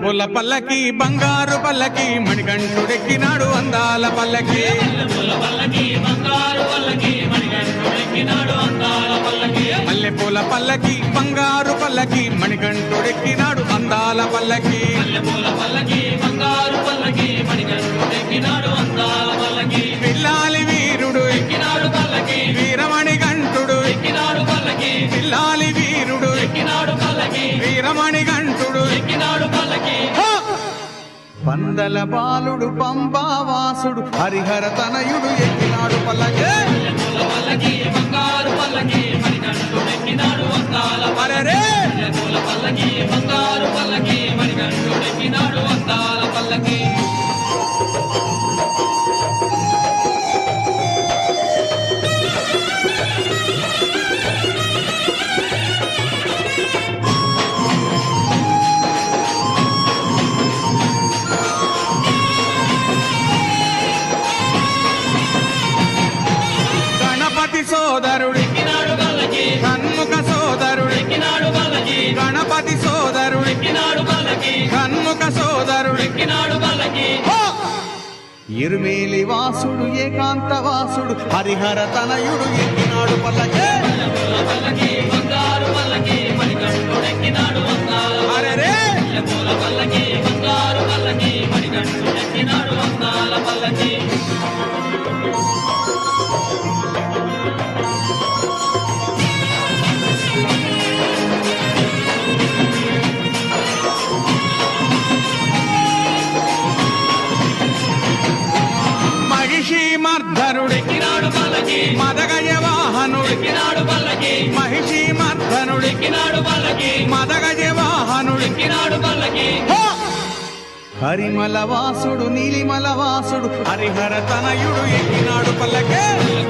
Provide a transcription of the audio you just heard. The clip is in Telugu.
పుల్ల పల్లకి బంగారు పల్లకి మణికంఠుడెక్కినాడు అందాల పల్లకి. మల్లెపూల పల్లకి బంగారు పల్లకి మణికంఠుడెక్కినాడు అందాల పల్లకి. పుల్ల పల్లకి బంగారు పల్లకి పిల్లాలి వీరమణి గంటుడు పందల బాలుడు పంబావాసుడు హరిహర తనయుడు ఎక్కినాడు పల్లకే. అరెరే! గణపతి కన్ముఖ సోదరుడి. హో! ఇరుమేలి వాసుడు ఏకాంత వాసుడు హరిహర తనయుడు ఎక్కినాడు పల్లకే అరెరే! మహిషి మర్ధనుడి మదగజ వాహనుడి. మహిషి మర్ధనుడి మదగజ వాహనుడి. హో! హరిమల వాసుడు నీలిమల వాసుడు హరిహర తనయుడు ఎక్కినాడు పల్లకే. అరెరే!